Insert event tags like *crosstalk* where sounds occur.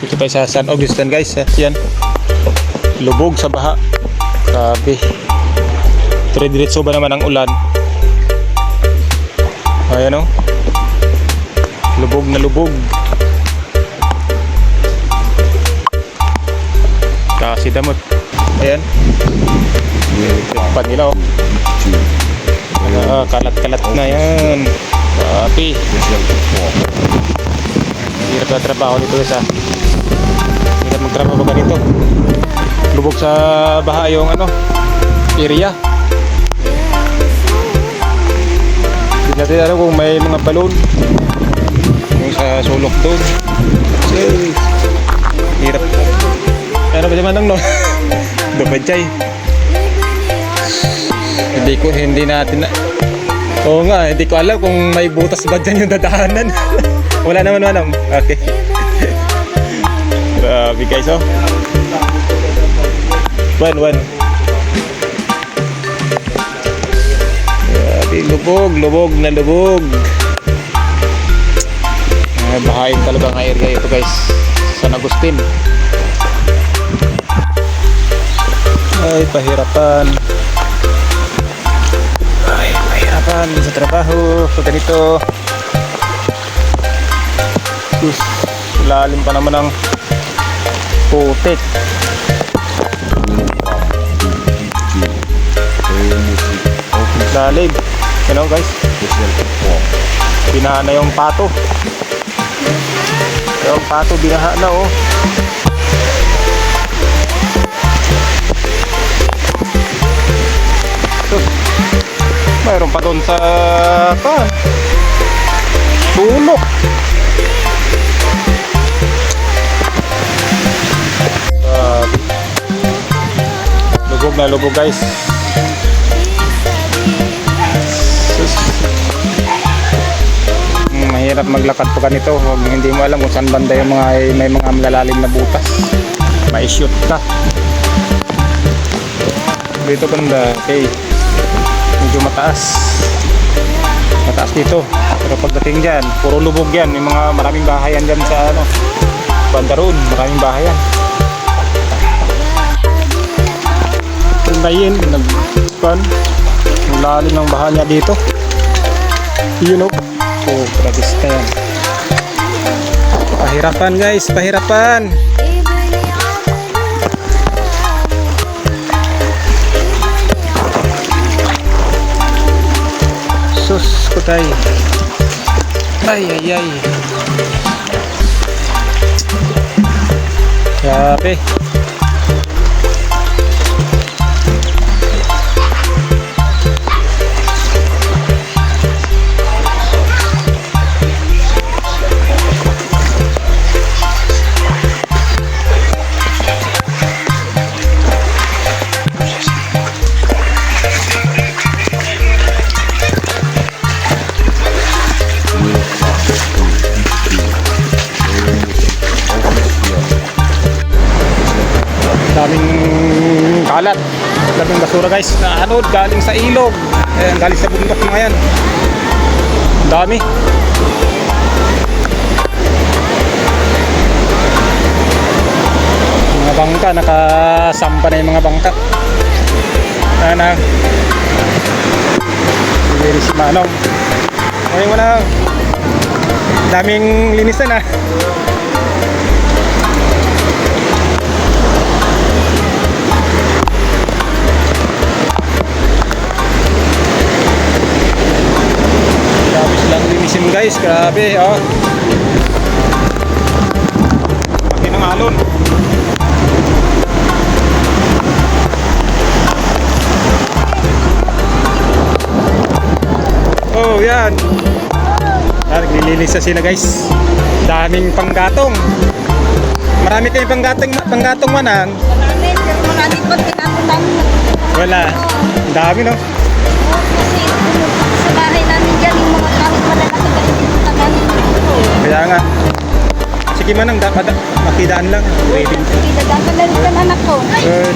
Dito tayo sa San Augustine guys. eh. Yan. Lubog sa baha. Grabe. Dire-diretso ba naman ang ulan? Ayan o. Lubog na lubog. Kasi damot. Ayan. Pa nila o. Ah, kalat-kalat na yan. Grabe. Hirap na trabaho dito guys ah. Hirap magtrabaho ba ganito? Lubog sa baha yung ano, area. Hindi natin alam kung may mga balon. Yung sa sulok doon. Kasi, hirap. Ano ba naman no? *laughs* Dumadjay. Hindi ko, hindi natin na... Oo nga, hindi ko alam kung may butas ba dyan yung dadaanan. *laughs* Wala naman manam. Okay. Grabe guys, oh. One, one. Grabe, lubog, lubog na lubog. Ay, bahayin talaga ang area ito guys. San Agustin. Ay, pahirapan. Ay, pahirapan sa trabaho. Pag ganito. Sus, lalim pa naman ang putik. Lalim. Hello guys. Binaha na yung pato. Yung pato binaha na oh. Mayroon pa doon sa pa. Sulok. Na lubog guys. Sus. Mm, mahirap maglakad po ganito. Huwag hindi mo alam kung saan banda yung mga may mga malalalim na butas. May shoot ka. Dito banda, okay. Medyo mataas. Mataas dito. Pero pagdating dyan, puro lubog yan. Yung mga maraming bahayan dyan sa ano, banda roon. Maraming bahayan. Tundayin, nag pan, ang lalim ng baha niya dito. Yun know? Oh, grabe yan. Pahirapan guys, pahirapan. Sus, kutay. Ay, ay, ay. Grabe. Daming kalat. Daming basura guys. Na ano galing sa ilog. Ayan, galing sa bundok mga yan. Dami. Mga bangka nakasampa na yung mga bangka. Ano Hindi si Manong. Ngayon mo na daming linisan ah linisin guys, grabe oh. Laki ng alon. Oh, yan. Ah, naglilinis na sila guys. Daming panggatong. Marami kayong panggatong, panggatong manang. Marami, pero marami pa tinapon namin. Wala. Ang dami no. Kaya nga. Sige manang, dapat makidaan lang. Waiting. Sige, dadaan ka anak ko. Good.